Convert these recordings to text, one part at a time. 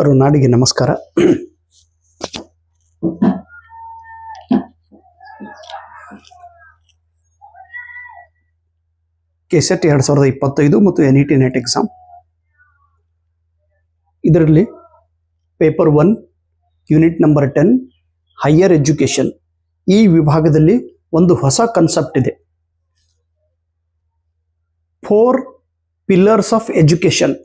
ಕರುನಾಡಿಗೆ ನಮಸ್ಕಾರ. ಕೆಸೆಟ್ ಎರಡು ಸಾವಿರದ ಇಪ್ಪತ್ತೈದು ಮತ್ತು N E T net exam. ಇದರಲ್ಲಿ paper one, unit number ten, higher education. ಈ ವಿಭಾಗದಲ್ಲಿ ಒಂದು ಹೊಸ ಕನ್ಸೆಪ್ಟ್ ಇದೆ. ಫೋರ್ ಪಿಲ್ಲರ್ಸ್ ಆಫ್ ಎಜುಕೇಷನ್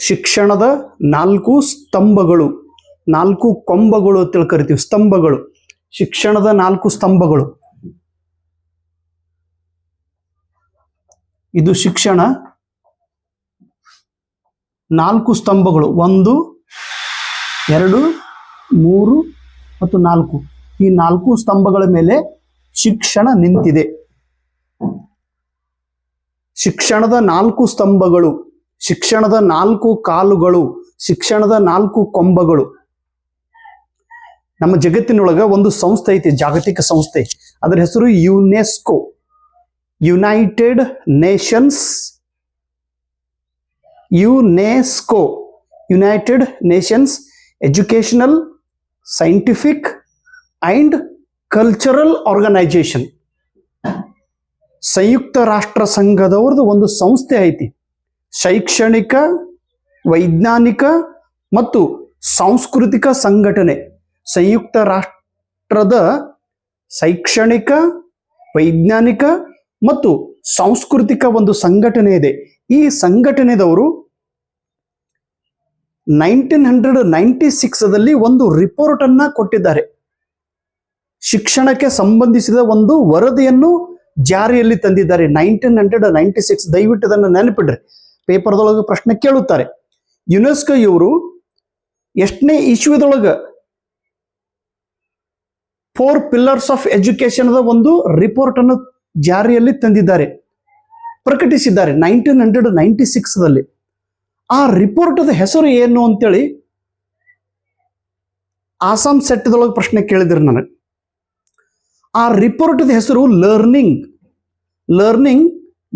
ಶಿಕ್ಷಣದ ನಾಲ್ಕು ಸ್ತಂಭಗಳು, ನಾಲ್ಕು ಕೊಂಬಗಳು ಅಂತ ಕರಿತೀವಿ, ಸ್ತಂಭಗಳು. ಶಿಕ್ಷಣದ ನಾಲ್ಕು ಸ್ತಂಭಗಳು. ಇದು ಶಿಕ್ಷಣ. ನಾಲ್ಕು ಸ್ತಂಭಗಳು, ಒಂದು, ಎರಡು, ಮೂರು ಮತ್ತು ನಾಲ್ಕು. ಈ ನಾಲ್ಕು ಸ್ತಂಭಗಳ ಮೇಲೆ ಶಿಕ್ಷಣ ನಿಂತಿದೆ. ಶಿಕ್ಷಣದ ನಾಲ್ಕು ಸ್ತಂಭಗಳು. ಶಿಕ್ಷಣದ ನಾಲ್ಕು ಕಾಲುಗಳು, ಶಿಕ್ಷಣದ ನಾಲ್ಕು ಕೊಂಬಗಳು. ನಮ್ಮ ಜಗತ್ತಿನೊಳಗ ಒಂದು ಸಂಸ್ಥೆ ಐತಿ, ಜಾಗತಿಕ ಸಂಸ್ಥೆ. ಅದರ ಹೆಸರು UNESCO. United Nations UNESCO. United Nations educational scientific and cultural organisation. ಸಂಯುಕ್ತ ರಾಷ್ಟ್ರ ಸಂಘದವ್ರದ್ದು ಒಂದು ಸಂಸ್ಥೆ ಐತಿ. ಶೈಕ್ಷಣಿಕ, ವೈಜ್ಞಾನಿಕ ಮತ್ತು ಸಾಂಸ್ಕೃತಿಕ ಸಂಘಟನೆ ಸಂಯುಕ್ತ ರಾಷ್ಟ್ರದ ಶೈಕ್ಷಣಿಕ, ವೈಜ್ಞಾನಿಕ ಮತ್ತು ಸಾಂಸ್ಕೃತಿಕ ಒಂದು ಸಂಘಟನೆ ಇದೆ. ಈ ಸಂಘಟನೆದವರು ನೈನ್ಟೀನ್ ಹಂಡ್ರೆಡ್ ನೈಂಟಿ ಸಿಕ್ಸ್ದಲ್ಲಿ ಒಂದು ರಿಪೋರ್ಟ್ ಅನ್ನ ಕೊಟ್ಟಿದ್ದಾರೆ. ಶಿಕ್ಷಣಕ್ಕೆ ಸಂಬಂಧಿಸಿದ ಒಂದು ವರದಿಯನ್ನು ಜಾರಿಯಲ್ಲಿ ತಂದಿದ್ದಾರೆ. ನೈನ್ಟೀನ್ ಹಂಡ್ರೆಡ್ ನೈಂಟಿ ಸಿಕ್ಸ್ ದಯವಿಟ್ಟು ಅದನ್ನು ನೆನಪಿಡ್ರಿ. ಪೇಪರ್ದೊಳಗೆ ಪ್ರಶ್ನೆ ಕೇಳುತ್ತಾರೆ. ಯುನೆಸ್ಕೋ ಇವರು ಎಷ್ಟನೇ ಇಶ್ವಿದೊಳಗೆ ಫೋರ್ ಪಿಲ್ಲರ್ಸ್ ಆಫ್ ಎಜುಕೇಶನ್ ಒಂದು ರಿಪೋರ್ಟ್ ಅನ್ನು ಜಾರಿಯಲ್ಲಿ ತಂದಿದ್ದಾರೆ. ಪ್ರಕಟಿಸಿದ್ದಾರೆ ನೈನ್ಟೀನ್ ಹಂಡ್ರೆಡ್ ನೈಂಟಿ ಸಿಕ್ಸ್ದಲ್ಲಿ ಆ ರಿಪೋರ್ಟದ ಹೆಸರು ಏನು ಅಂತೇಳಿ ಆಸಾಂ ಸೆಟ್ದೊಳಗೆ ಪ್ರಶ್ನೆ ಕೇಳಿದ್ರು ನನಗೆ. ಆ ರಿಪೋರ್ಟದ ಹೆಸರು learning learning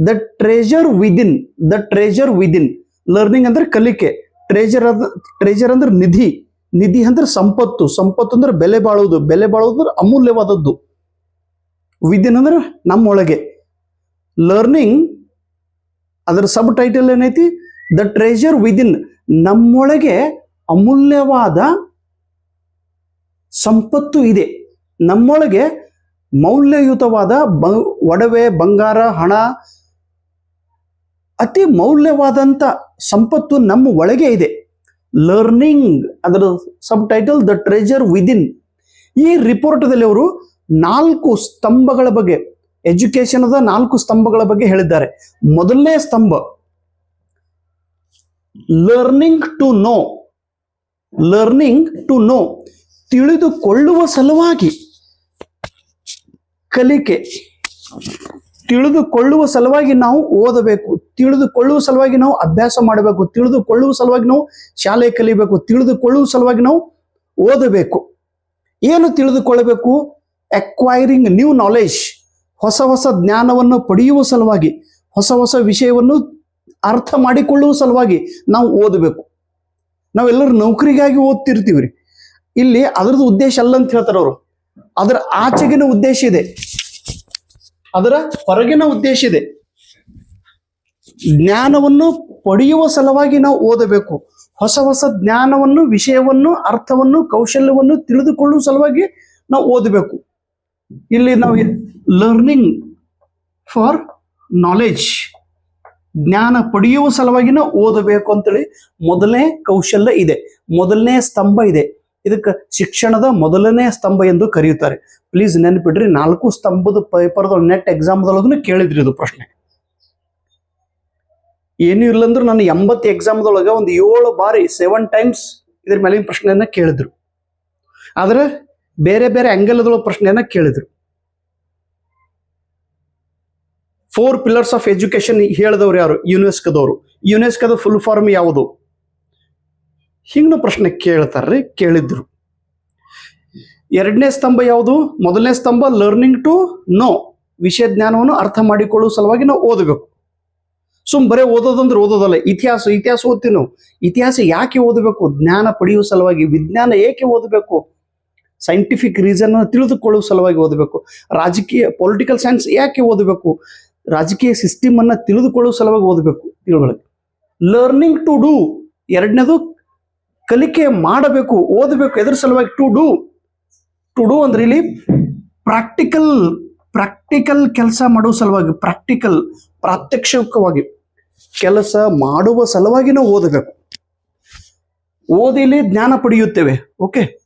the treasure within the treasure within learning ಅಂದ್ರೆ ಕಲಿಕೆ. ಟ್ರೆಜರ್ ಅದ ಟ್ರೆಜರ್ ಅಂದ್ರೆ ನಿಧಿ. ನಿಧಿ ಅಂದ್ರೆ ಸಂಪತ್ತು. ಸಂಪತ್ತು ಅಂದ್ರೆ ಬೆಲೆ ಬಾಳುವುದು. ಬೆಲೆ ಬಾಳುವುದು ಅಂದ್ರೆ ಅಮೂಲ್ಯವಾದದ್ದು. ವಿದಿನ್ ಅಂದ್ರೆ ನಮ್ಮೊಳಗೆ. ಲರ್ನಿಂಗ್ ಅದರ ಸಬ್ ಟೈಟಲ್ ಏನೈತಿ? ದ ಟ್ರೆಜರ್ ವಿದಿನ್ ನಮ್ಮೊಳಗೆ ಅಮೂಲ್ಯವಾದ ಸಂಪತ್ತು ಇದೆ. ನಮ್ಮೊಳಗೆ ಮೌಲ್ಯಯುತವಾದ ಬ, ಒಡವೆ, ಬಂಗಾರ, ಹಣ ಅತಿ ಮೌಲ್ಯವಾದಂಥ ಸಂಪತ್ತು ನಮ್ಮ ಒಳಗೆ ಇದೆ. ಲರ್ನಿಂಗ್ ಅದರ subtitle the treasure within ಈ ರಿಪೋರ್ಟ್ದಲ್ಲಿ ಅವರು ನಾಲ್ಕು ಸ್ತಂಭಗಳ ಬಗ್ಗೆ ಎಜುಕೇಶನದ ನಾಲ್ಕು ಸ್ತಂಭಗಳ ಬಗ್ಗೆ ಹೇಳಿದ್ದಾರೆ. ಮೊದಲನೇ ಸ್ತಂಭ learning to know learning to know ತಿಳಿದುಕೊಳ್ಳುವ ಸಲುವಾಗಿ ಕಲಿಕೆ. ತಿಳಿದುಕೊಳ್ಳುವ ಸಲುವಾಗಿ ನಾವು ಓದಬೇಕು. ತಿಳಿದುಕೊಳ್ಳುವ ಸಲುವಾಗಿ ನಾವು ಅಭ್ಯಾಸ ಮಾಡಬೇಕು, ತಿಳಿದುಕೊಳ್ಳುವ ಸಲುವಾಗಿ ನಾವು ಶಾಲೆ ಕಲಿಬೇಕು, ತಿಳಿದುಕೊಳ್ಳುವ ಸಲುವಾಗಿ ನಾವು ಓದಬೇಕು. ಏನು ತಿಳಿದುಕೊಳ್ಳಬೇಕು? ಅಕ್ವೈರಿಂಗ್ ನ್ಯೂ ನಾಲೆಜ್ ಹೊಸ ಹೊಸ ಜ್ಞಾನವನ್ನು ಪಡೆಯುವ ಸಲುವಾಗಿ, ಹೊಸ ಹೊಸ ವಿಷಯವನ್ನು ಅರ್ಥ ಮಾಡಿಕೊಳ್ಳುವ ಸಲುವಾಗಿ ನಾವು ಓದಬೇಕು. ನಾವೆಲ್ಲರೂ ನೌಕರಿಗಾಗಿ ಓದ್ತಿರ್ತೀವಿ ರೀ ಇಲ್ಲಿ ಅದರದ್ದು ಉದ್ದೇಶ ಅಲ್ಲ ಅಂತ ಹೇಳ್ತಾರೆ ಅವರು. ಅದರ ಆಚೆಗಿನ ಉದ್ದೇಶ ಇದೆ. ಅದರ ಹೊರಗಿನ ಉದ್ದೇಶ ಇದೆ. ಜ್ಞಾನವನ್ನು ಪಡೆಯುವ ಸಲುವಾಗಿ ನಾವು ಓದಬೇಕು. ಹೊಸ ಹೊಸ ಜ್ಞಾನವನ್ನು, ವಿಷಯವನ್ನು, ಅರ್ಥವನ್ನು, ಕೌಶಲ್ಯವನ್ನು ತಿಳಿದುಕೊಳ್ಳುವ ಸಲುವಾಗಿ ನಾವು ಓದಬೇಕು. ಇಲ್ಲಿ ನಾವು ಲರ್ನಿಂಗ್ ಫಾರ್ ನಾಲೆಜ್ ಜ್ಞಾನ ಪಡೆಯುವ ಸಲುವಾಗಿ ನಾವು ಓದಬೇಕು ಅಂತೇಳಿ ಮೊದಲನೇ ಕೌಶಲ್ಯ ಇದೆ. ಮೊದಲನೇ ಸ್ತಂಭ ಇದೆ. ಇದಕ್ಕೆ ಶಿಕ್ಷಣದ ಮೊದಲನೇ ಸ್ತಂಭ ಎಂದು ಕರೆಯುತ್ತಾರೆ. ಪ್ಲೀಸ್ ನೆನಪಿಡ್ರಿ, ನಾಲ್ಕು ಸ್ತಂಭದ ಪೇಪರ್ದ ನೆಟ್ ಎಕ್ಸಾಮ್ದೊಳಗೂ ಕೇಳಿದ್ರಿ ಇದು ಪ್ರಶ್ನೆ. ಏನೂ ಇಲ್ಲಂದ್ರೆ ನಾನು ಎಂಬತ್ತು ಎಕ್ಸಾಮ್ದೊಳಗೆ ಒಂದು ಏಳು ಬಾರಿ ಸೆವೆನ್ ಟೈಮ್ಸ್ ಇದ್ರ ಮೇಲಿನ ಪ್ರಶ್ನೆಯನ್ನು ಕೇಳಿದ್ರು. ಆದ್ರೆ ಬೇರೆ ಬೇರೆ ಆ್ಯಂಗಲ್ದೊಳಗೆ ಪ್ರಶ್ನೆಯನ್ನು ಕೇಳಿದ್ರು. ಫೋರ್ ಪಿಲ್ಲರ್ಸ್ ಆಫ್ ಎಜುಕೇಶನ್ ಹೇಳಿದವ್ರು ಯಾರು? ಯುನೆಸ್ಕೋದವರು ಯುನೆಸ್ಕೋದ ಫುಲ್ ಫಾರ್ಮ್ ಯಾವುದು? ಹಿಂಗ್ನ ಪ್ರಶ್ನೆ ಕೇಳ್ತಾರ್ರಿ, ಕೇಳಿದ್ರು. ಎರಡನೇ ಸ್ತಂಭ ಯಾವುದು? ಮೊದಲನೇ ಸ್ತಂಭ ಲರ್ನಿಂಗ್ ಟು ನೋ ವಿಷಯ ಜ್ಞಾನವನ್ನು ಅರ್ಥ ಮಾಡಿಕೊಳ್ಳುವ ಸಲುವಾಗಿ ನಾವು ಓದಬೇಕು. ಸುಮ್ ಬರೇ ಓದೋದಂದ್ರೆ ಓದೋದಲ್ಲ. ಇತಿಹಾಸ ಇತಿಹಾಸ ಓದ್ತೀವಿ ನಾವು. ಇತಿಹಾಸ ಯಾಕೆ ಓದಬೇಕು? ಜ್ಞಾನ ಪಡೆಯುವ ಸಲುವಾಗಿ, ವಿಜ್ಞಾನ ಏಕೆ ಓದಬೇಕು? ಸೈಂಟಿಫಿಕ್ ರೀಸನ್ ತಿಳಿದುಕೊಳ್ಳುವ ಸಲುವಾಗಿ ಓದಬೇಕು. ರಾಜಕೀಯ ಪೊಲಿಟಿಕಲ್ ಸೈನ್ಸ್ ಯಾಕೆ ಓದಬೇಕು? ರಾಜಕೀಯ ಸಿಸ್ಟಮ್ ಅನ್ನ ತಿಳಿದುಕೊಳ್ಳುವ ಸಲುವಾಗಿ ಓದಬೇಕು. ತಿಳುವಳಿಕೆ. ಲರ್ನಿಂಗ್ ಟು ಡೂ ಎರಡನೇದು ಕಲಿಕೆ ಮಾಡಬೇಕು, ಓದಬೇಕು, ಎದ್ರ ಸಲುವಾಗಿ ಟು ಡೂ ಟು ಡೂ ಅಂದ್ರೆ ಇಲ್ಲಿ ಪ್ರಾಕ್ಟಿಕಲ್ ಪ್ರಾಕ್ಟಿಕಲ್ ಕೆಲಸ ಮಾಡುವ ಸಲುವಾಗಿ ಪ್ರಾಕ್ಟಿಕಲ್ ಪ್ರಾತ್ಯಕ್ಷಿಕವಾಗಿ. ಕೆಲಸ ಮಾಡುವ ಸಲುವಾಗಿ ನಾವು ಓದಬೇಕು. ಓದಿಲಿ ಜ್ಞಾನ ಪಡೆಯುತ್ತೇವೆ. ಓಕೆ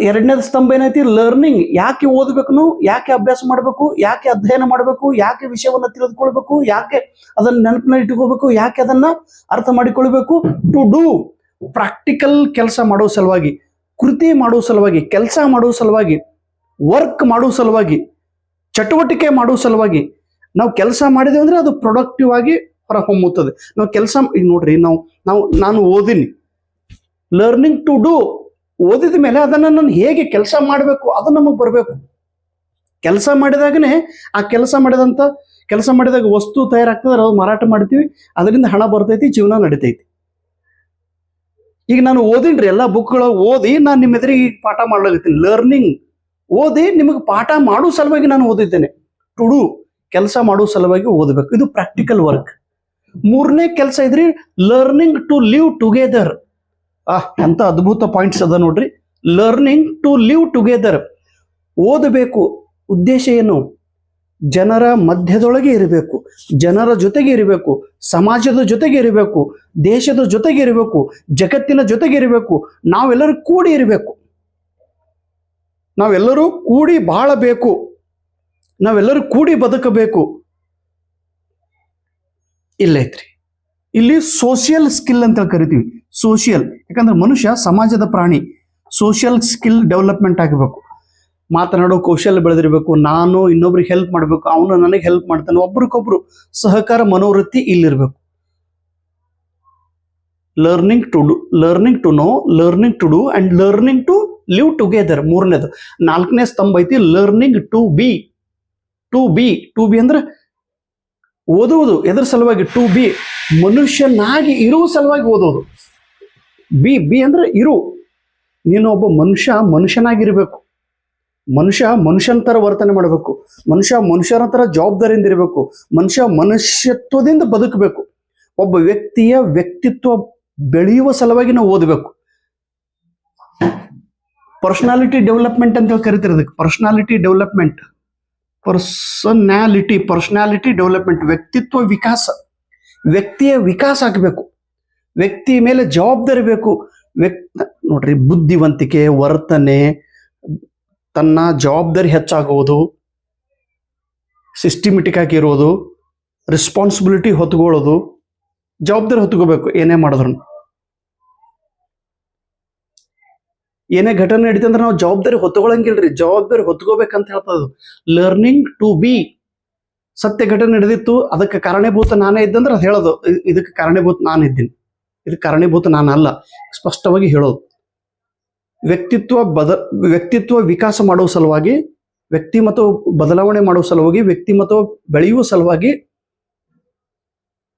ಎರಡನೇದು ಸ್ತಂಭ ಏನೈತಿ? ಲರ್ನಿಂಗ್ ಯಾಕೆ ಓದಬೇಕು ಯಾಕೆ ಅಭ್ಯಾಸ ಮಾಡಬೇಕು? ಯಾಕೆ ಅಧ್ಯಯನ ಮಾಡಬೇಕು? ಯಾಕೆ ವಿಷಯವನ್ನ ತಿಳಿದುಕೊಳ್ಬೇಕು? ಯಾಕೆ ಅದನ್ನ ನೆನಪಿನಲ್ಲಿ ಇಟ್ಕೋಬೇಕು ಯಾಕೆ ಅದನ್ನ ಅರ್ಥ ಮಾಡಿಕೊಳ್ಬೇಕು? ಟು ಡೂ ಪ್ರಾಕ್ಟಿಕಲ್ ಕೆಲಸ ಮಾಡುವ ಸಲುವಾಗಿ, ಕೃತಿ ಮಾಡುವ ಸಲುವಾಗಿ, ಕೆಲಸ ಮಾಡುವ ಸಲುವಾಗಿ ವರ್ಕ್ ಮಾಡುವ ಸಲುವಾಗಿ, ಚಟುವಟಿಕೆ ಮಾಡುವ ಸಲುವಾಗಿ ನಾವು ಕೆಲಸ ಮಾಡಿದೆ ಅಂದ್ರೆ ಅದು ಪ್ರೊಡಕ್ಟಿವ್ ಆಗಿ ಹೊರಹೊಮ್ಮುತ್ತದೆ. ನಾವು ಕೆಲಸ ಈಗ ನೋಡ್ರಿ, ನಾವು ನಾವು, ನಾನು ಓದಿನಿ. ಲರ್ನಿಂಗ್ ಟು ಡೂ ಓದಿದ ಮೇಲೆ ಅದನ್ನು ನಾನು ಹೇಗೆ ಕೆಲಸ ಮಾಡಬೇಕು, ಅದು ನಮಗೆ ಬರಬೇಕು. ಕೆಲಸ ಮಾಡಿದಾಗನೇ ಆ ಕೆಲಸ ಮಾಡಿದಂಥ ಕೆಲಸ ಮಾಡಿದಾಗ ವಸ್ತು ತಯಾರಾಗ್ತದೆ ಅದು ಮಾರಾಟ ಮಾಡ್ತೀವಿ, ಅದರಿಂದ ಹಣ ಬರ್ತೈತಿ, ಜೀವನ ನಡಿತೈತಿ. ಈಗ ನಾನು ಓದಿನ್ರಿ, ಎಲ್ಲ ಬುಕ್ಗಳ ಓದಿ ನಾನು ನಿಮ್ಮ ಎದುರಿಗೆ ಈಗ ಪಾಠ ಮಾಡ್ಲಾಗತ್ತೀನಿ ಲರ್ನಿಂಗ್ ಓದಿ ನಿಮಗೆ ಪಾಠ ಮಾಡೋ ಸಲುವಾಗಿ ನಾನು ಓದಿದ್ದೇನೆ. ಟು ಡೂ ಕೆಲಸ ಮಾಡೋ ಸಲುವಾಗಿ ಓದಬೇಕು. ಇದು ಪ್ರಾಕ್ಟಿಕಲ್ ವರ್ಕ್ ಮೂರನೇ ಕೆಲಸ ಇದ್ರಿ ಲರ್ನಿಂಗ್ ಟು ಲಿವ್ ಟುಗೆದರ್ ಆ ಎಂಥ ಅದ್ಭುತ ಪಾಯಿಂಟ್ಸ್ ಅದ ನೋಡ್ರಿ. ಲರ್ನಿಂಗ್ ಟು ಲಿವ್ ಟುಗೆದರ್ ಓದಬೇಕು. ಉದ್ದೇಶ ಏನು? ಜನರ ಮಧ್ಯದೊಳಗೆ ಇರಬೇಕು. ಜನರ ಜೊತೆಗೆ ಇರಬೇಕು. ಸಮಾಜದ ಜೊತೆಗೆ ಇರಬೇಕು. ದೇಶದ ಜೊತೆಗೆ ಇರಬೇಕು. ಜಗತ್ತಿನ ಜೊತೆಗೆ ಇರಬೇಕು. ನಾವೆಲ್ಲರೂ ಕೂಡಿ ಇರಬೇಕು. ನಾವೆಲ್ಲರೂ ಕೂಡಿ ಬಾಳಬೇಕು. ನಾವೆಲ್ಲರೂ ಕೂಡಿ ಬದುಕಬೇಕು. ಇಲ್ಲೈತ್ರಿ ಇಲ್ಲಿ ಸೋಷಿಯಲ್ ಸ್ಕಿಲ್ ಅಂತ ಕರಿತೀವಿ. ಸೋಷಿಯಲ್ ಯಾಕಂದ್ರೆ ಮನುಷ್ಯ ಸಮಾಜದ ಪ್ರಾಣಿ. ಸೋಷಿಯಲ್ ಸ್ಕಿಲ್ ಡೆವಲಪ್ಮೆಂಟ್ ಆಗಬೇಕು. ಮಾತನಾಡೋ ಕೌಶಲ್ಯ ಬೆಳೆದಿರಬೇಕು. ನಾನು ಇನ್ನೊಬ್ರಿಗೆ ಹೆಲ್ಪ್ ಮಾಡಬೇಕು. ಅವನು ನನಗೆ ಹೆಲ್ಪ್ ಮಾಡ್ತಾನೆ. ಒಬ್ರಿಗೊಬ್ರು ಸಹಕಾರ, ಮನೋವೃತ್ತಿ ಇಲ್ಲಿರಬೇಕು. Learning to do learning to know learning to do and learning to live together ಮೂರನೇದು. ನಾಲ್ಕನೇ ಸ್ತಂಭ ಐತಿ learning to be to be to be ಅಂದ್ರೆ ಓದುವುದು. ಎದ್ರ ಸಲುವಾಗಿ ಟು ಬಿ? ಮನುಷ್ಯನಾಗಿ ಇರುವ ಸಲುವಾಗಿ ಓದೋದು ಬಿ ಬಿ ಅಂದ್ರೆ ಇರು. ನೀನು ಒಬ್ಬ ಮನುಷ್ಯ, ಮನುಷ್ಯನಾಗಿರ್ಬೇಕು. ಮನುಷ್ಯ ಮನುಷ್ಯನ ಥರ ವರ್ತನೆ ಮಾಡಬೇಕು. ಮನುಷ್ಯ ಮನುಷ್ಯನ ಥರ ಜವಾಬ್ದಾರಿಯಿಂದ ಇರಬೇಕು. ಮನುಷ್ಯ ಮನುಷ್ಯತ್ವದಿಂದ ಬದುಕಬೇಕು. ಒಬ್ಬ ವ್ಯಕ್ತಿಯ ವ್ಯಕ್ತಿತ್ವ ಬೆಳೆಯುವ ಸಲುವಾಗಿ ನಾವು ಓದಬೇಕು. ಪರ್ಸನಾಲಿಟಿ ಡೆವಲಪ್ಮೆಂಟ್ ಅಂತ ಹೇಳಿ ಕರಿತಾರೆ ಅದಕ್ಕೆ. Personality development. Personality personality development ವ್ಯಕ್ತಿತ್ವ ವಿಕಾಸ. ವ್ಯಕ್ತಿಯ ವಿಕಾಸ ಆಗಬೇಕು. ವ್ಯಕ್ತಿ ಮೇಲೆ ಜವಾಬ್ದಾರಿ ಬೇಕು. ವ್ಯಕ್ತ, ನೋಡ್ರಿ, ಬುದ್ಧಿವಂತಿಕೆ, ವರ್ತನೆ, ತನ್ನ ಜವಾಬ್ದಾರಿ ಹೆಚ್ಚಾಗುವುದು ಸಿಸ್ಟಮೆಟಿಕ್ ಆಗಿರೋದು ರೆಸ್ಪಾನ್ಸಿಬಿಲಿಟಿ ಹೊತ್ಕೊಳ್ಳೋದು, ಜವಾಬ್ದಾರಿ ಹೊತ್ಕೋಬೇಕು. ಏನೇ ಮಾಡಿದ್ರು ಏನೇ ಘಟನೆ ನಡೀತಿ ಅಂದ್ರೆ ನಾವು ಜವಾಬ್ದಾರಿ ಹೊತ್ಕೊಳ್ಳಂಗಿಲ್ರಿ ಜವಾಬ್ದಾರಿ ಹೊತ್ಕೋಬೇಕಂತ ಹೇಳ್ತದ ಲರ್ನಿಂಗ್ ಟು ಬಿ ಸತ್ಯ ಘಟನೆ ನಡೆದಿತ್ತು, ಅದಕ್ಕೆ ಕಾರಣೀಭೂತ ನಾನೇ ಇದ್ದಂದ್ರೆ ಅದು ಹೇಳೋದು. ಇದಕ್ಕೆ ಕಾರಣೀಭೂತ ನಾನು ಇದ್ದೀನಿ. ಇದಕ್ಕೆ ಕಾರಣೀಭೂತ ನಾನು ಅಲ್ಲ. ಸ್ಪಷ್ಟವಾಗಿ ಹೇಳೋದು. ವ್ಯಕ್ತಿತ್ವ ಬದ, ವ್ಯಕ್ತಿತ್ವ ವಿಕಾಸ ಮಾಡುವ ಸಲುವಾಗಿ ವ್ಯಕ್ತಿಮತ ಬದಲಾವಣೆ ಮಾಡುವ ಸಲುವಾಗಿ ವ್ಯಕ್ತಿಮತ ಬೆಳೆಯುವ ಸಲುವಾಗಿ,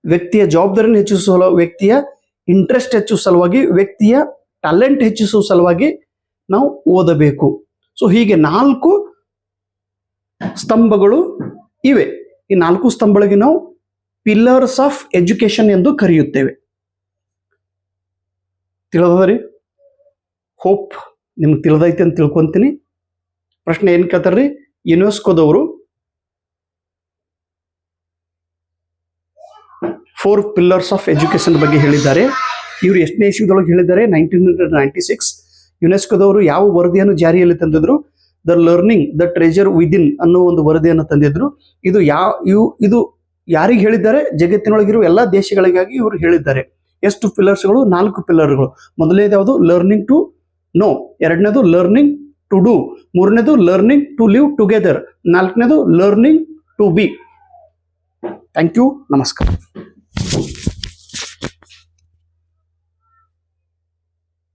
ವ್ಯಕ್ತಿಯ ಜವಾಬ್ದಾರಿಯನ್ನು ಹೆಚ್ಚಿಸುವ ವ್ಯಕ್ತಿಯ ಇಂಟ್ರೆಸ್ಟ್ ಹೆಚ್ಚಿಸುವ ಸಲುವಾಗಿ, ವ್ಯಕ್ತಿಯ ಟ್ಯಾಲೆಂಟ್ ಹೆಚ್ಚಿಸುವ ಸಲುವಾಗಿ ನಾವು ಓದಬೇಕು. ಸೊ ಹೀಗೆ ನಾಲ್ಕು ಸ್ತಂಭಗಳು ಇವೆ. ಈ ನಾಲ್ಕು ಸ್ತಂಭಗಳಿಗೆ ನಾವು ಪಿಲ್ಲರ್ಸ್ ಆಫ್ ಎಜುಕೇಶನ್ ಎಂದು ಕರೆಯುತ್ತೇವೆ. ತಿಳಿದರಿ ಹೋಪ್ ನಿಮ್ಗೆ ತಿಳಿದೈತೆ ಅಂತ ತಿಳ್ಕೊಂತೀನಿ. ಪ್ರಶ್ನೆ ಏನು ಕೇಳ್ತಾರ್ರಿ ಯುನೆಸ್ಕೋದವರು ಫೋರ್ ಪಿಲ್ಲರ್ಸ್ ಆಫ್ ಎಜುಕೇಶನ್ ಬಗ್ಗೆ ಹೇಳಿದ್ದಾರೆ. ಇವರು ಎಷ್ಟನೇ ಇಸ್ವಿದೊಳಗೆ ಹೇಳಿದ್ದಾರೆ ನೈನ್ಟೀನ್ ಹಂಡ್ರೆಡ್ ನೈಂಟಿ ಸಿಕ್ಸ್ ಯುನೆಸ್ಕೋದವರು ಯಾವ ವರದಿಯನ್ನು ಜಾರಿಯಲ್ಲಿ ತಂದಿದ್ರು? The learning the treasure within ಅನ್ನೋ ಒಂದು ವರದಿಯನ್ನು ತಂದಿದ್ರು. ಇದು ಯಾವ, ಇವು, ಇದು ಯಾರಿಗೆ ಹೇಳಿದ್ದಾರೆ? ಜಗತ್ತಿನೊಳಗಿರುವ ಎಲ್ಲ ದೇಶಗಳಿಗಾಗಿ ಇವರು ಹೇಳಿದ್ದಾರೆ. ಎಷ್ಟು ಪಿಲ್ಲರ್ಸ್ಗಳು? ನಾಲ್ಕು ಪಿಲ್ಲರ್ಗಳು. ಮೊದಲನೇದು ಯಾವುದು? ಲರ್ನಿಂಗ್ ಟು ನೋ ಎರಡನೇದು ಲರ್ನಿಂಗ್ ಟು ಡೂ ಮೂರನೇದು ಲರ್ನಿಂಗ್ ಟು ಲಿವ್ ಟುಗೆದರ್ ನಾಲ್ಕನೇದು learning to be thank you ನಮಸ್ಕಾರ.